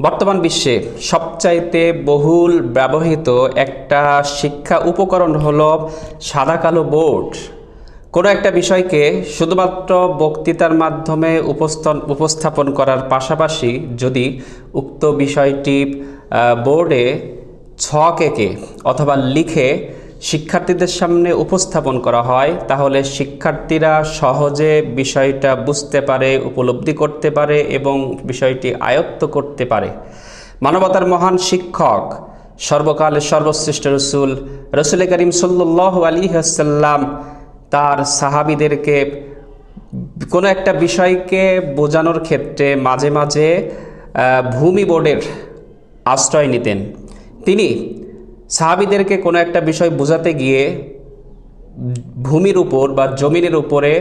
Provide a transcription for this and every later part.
বর্তমান বিশ্বে সবচাইতে বহুল ব্যবহৃত একটা শিক্ষা উপকরণ হলো সাদা কালো বোর্ড। কোনো একটা বিষয়কে শুধুমাত্র বক্তৃতার মাধ্যমে উপস্থান উপস্থাপন করার পাশাপাশি যদি উক্ত বিষয়টি বোর্ডে ছক এঁকে অথবা লিখে শিক্ষার্থীদের সামনে উপস্থাপন করা হয়, তাহলে শিক্ষার্থীরা সহজে বিষয়টা বুঝতে পারে, উপলব্ধি করতে পারে এবং বিষয়টি আয়ত্ত করতে পারে। মানবতার মহান শিক্ষক সর্বকালের সর্বশ্রেষ্ঠ রসুল রসুল করিম সাল্লাহ আলী হাসাল্লাম তার সাহাবিদেরকে কোনো একটা বিষয়কে বোঝানোর ক্ষেত্রে মাঝে মাঝে ভূমি বোর্ডের আশ্রয় নিতেন। তিনি সাহাবিদেরকে কোনো একটা বিষয় বোঝাতে গিয়ে ভূমির উপর বা জমিনের উপরে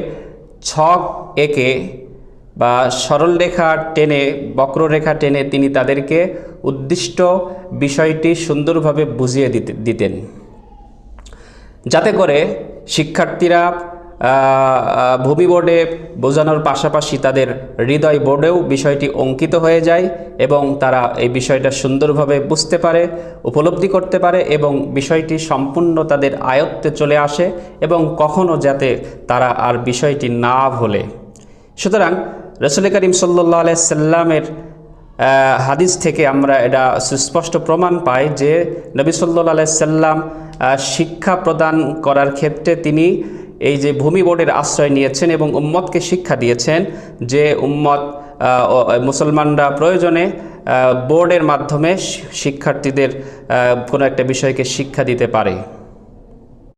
ছক এঁকে বা সরলরেখা টেনে, বক্ররেখা টেনে তিনি তাদেরকে উদ্দিষ্ট বিষয়টি সুন্দরভাবে বুঝিয়ে দিতে দিতেন। যাতে করে শিক্ষার্থীরা ভূমি বোর্ডে বোঝানোর পাশাপাশি তাদের হৃদয় বোর্ডেও বিষয়টি অঙ্কিত হয়ে যায় এবং তারা এই বিষয়টা সুন্দরভাবে বুঝতে পারে, উপলব্ধি করতে পারে এবং বিষয়টি সম্পূর্ণ তাদের আয়ত্তে চলে আসে এবং কখনো যাতে তারা আর বিষয়টি না ভোলে। সুতরাং রসুল করিম সাল্লাহ সাল্লামের হাদিস থেকে আমরা এটা সুস্পষ্ট প্রমাণ পাই যে নবী সাল্লাহ সাল্লাম শিক্ষা প্রদান করার ক্ষেত্রে তিনি এই যে ভূমি বোর্ডের আশ্রয় নিয়েছেন এবং উম্মতকে শিক্ষা দিয়েছেন যে উম্মত মুসলমানরা প্রয়োজনে বোর্ডের মাধ্যমে শিক্ষার্থীদের কোনো একটা বিষয়কে শিক্ষা দিতে পারে।